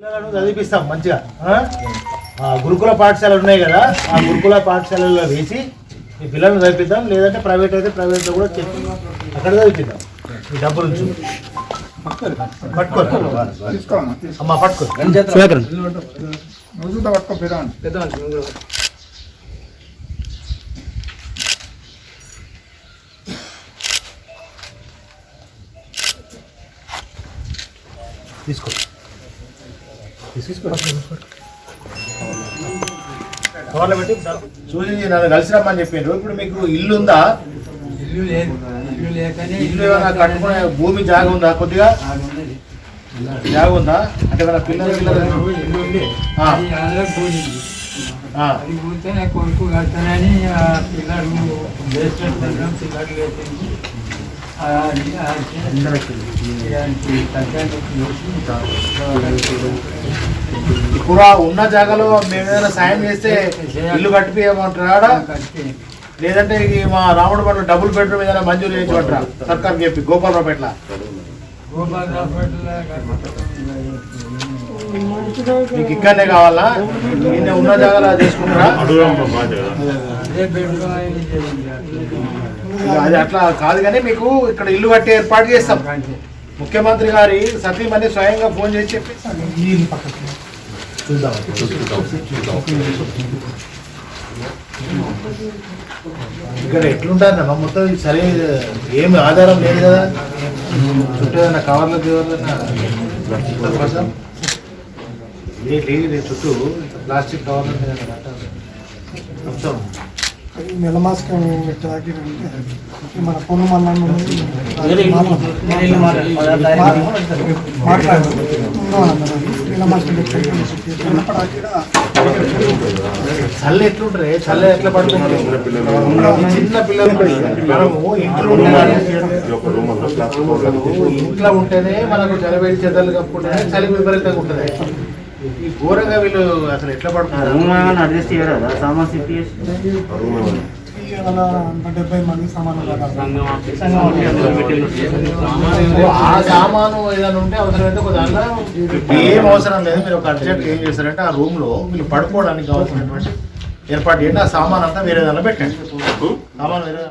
పిల్లలను చదివిపిస్తాం మంచిగా ఆ? ఆ గురుకుల పాఠశాలలు ఉన్నాయి కదా ఆ గురుకుల పాఠశాలల్లో వేసి ఈ పిల్లల్ని చదివిద్దాం లేదంటే ప్రైవేట్ అయితే ప్రైవేట్లో కూడా చెప్పి అక్కడ చదివిద్దాం ఈ డబ్బులు తీసుకోమ్మా తీసుకో. అమ్మ పట్టుకో పట్టుకో చూసి నన్ను కలిసి రమ్మని చెప్పిండ్రు ఇప్పుడు మీకు ఇల్లు ఉందా? ఇల్లు లేదు ఇల్లు లేకనే ఇల్లు ఏమైనా కట్టుకునే భూమి జాగ ఉందా కొద్దిగా? జాగ ఉందా? అంటే మన పిల్లలు పిల్లలు? కొడుకు కడతానని పిల్లలు వేస్ట్ పిల్లలు వేసింది ఇప్పుడు ఆ ఉన్న జాగాలో మేము ఏదైనా సాయం చేస్తే ఇల్లు కట్టిపోయమంటారా కట్టి లేదంటే ఈ మా రాముడు పట్ల డబుల్ బెడ్రూమ్ ఏదైనా మంజూరు చేయించమంటారా సర్కార్ చెప్పి గోపాలరావు పెట్ల. మీకు ఇక్కడనే కావాలా? నిన్న ఉన్న జాగాలో చేసుకుంటారా? అదే అట్లా కాదు కానీ మీకు ఇక్కడ ఇల్లు కట్టి ఏర్పాటు చేస్తాం. ముఖ్యమంత్రి గారి సతీమణి స్వయంగా ఫోన్ చేసి చెప్పి చూద్దాం ఇక్కడ ఎట్లుంటారన్న మొత్తం సరైన ఏమి ఆధారం లేదు కదా. చుట్టూ ఏదైనా ఎవరైనా తప్పసం? లేదు చుట్టూ ప్లాస్టిక్ కవర్లు ఏదైనా పెట్టాకంటే మన పొన్ను మన్న చల్ల ఎట్లుంటారే చల్ల ఎట్లా చిన్న పిల్లలు మనము ఇంట్లో ఉంటేనే మనకు చలివేడి చెదలు కప్పుకుంటేనే చలి విపరీతంగా ఉంటుంది. ఈ ఘోరంగా వీళ్ళు అసలు ఎట్లా పడుతున్నారు? అడ్జస్ట్ చేయరా? సామాన్ డెబ్బై మంది ఆ సామాను ఏదైనా ఉంటే అవసరమైతే ఒక దాంట్లో ఏం అవసరం లేదు మీరు ఒక అర్జెంట్ ఏం చేస్తారంటే ఆ రూమ్లో వీళ్ళు పడుకోవడానికి కావాల్సినటువంటి ఏర్పాటు చేయండి ఆ సామాన్ అంతా వేరే దానిలో పెట్టండి. సామాన్ వేరే